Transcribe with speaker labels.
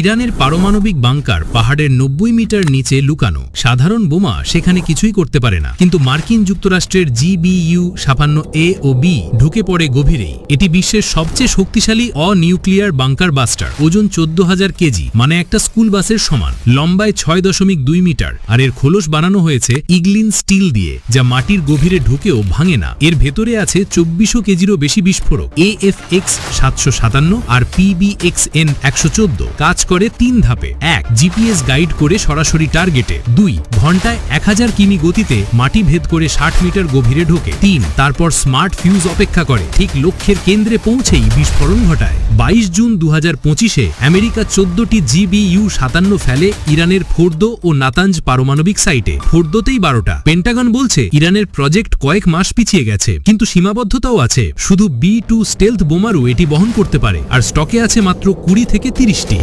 Speaker 1: ইরানের পারমাণবিক বাংকার পাহাড়ের নব্বই মিটার নিচে লুকানো। সাধারণ বোমা সেখানে কিছুই করতে পারে না। কিন্তু মার্কিন যুক্তরাষ্ট্রের জিবিইউ ছাপান্ন এ ও বি ঢুকে পড়ে গভীরেই। এটি বিশ্বের সবচেয়ে শক্তিশালী অনিউক্লিয়ার বাংকার বাস্টার। ওজন চোদ্দ হাজার কেজি মানে একটা স্কুল বাসের সমান। লম্বায় ছয় দশমিক দুই মিটার। আর এর খোলস বানানো হয়েছে ইগলিন স্টিল দিয়ে, যা মাটির গভীরে ঢুকেও ভাঙে না। এর ভেতরে আছে চব্বিশশো কেজিরও বেশি বিস্ফোরক। এ এফ এক্স সাতশো সাতান্ন আর পিবিএক্স এন একশো চোদ্দ। কাজ করে তিন ধাপে। এক জিপিএস গাইড করে সরাসরি টার্গেটে দুই, ঘন্টায় এক হাজার কিমি গতিতে মাটি ভেদ করে ষাট মিটার গভীরে ঢোকে। তিন, তারপর স্মার্ট ফিউজ অপেক্ষা করে। ঠিক লক্ষ্যের কেন্দ্রে পৌঁছেই বিস্ফোরণ ঘটায়। বাইশ জুন দু হাজার পঁচিশে আমেরিকা চোদ্দটি জিবিইউ সাতান্ন ফেলে ইরানের ফোর্দো ও নাতাঞ্জ পারমাণবিক সাইটে। ফোর্দোতেই বারোটা। পেন্টাগন বলছে, ইরানের প্রজেক্ট কয়েক মাস পিছিয়ে গেছে, কিন্তু সীমাবদ্ধতাও আছে। শুধু বি টু স্টেলথ বোমারও এটি বহন করতে পারে, আর স্টকে আছে মাত্র কুড়ি থেকে তিরিশটি।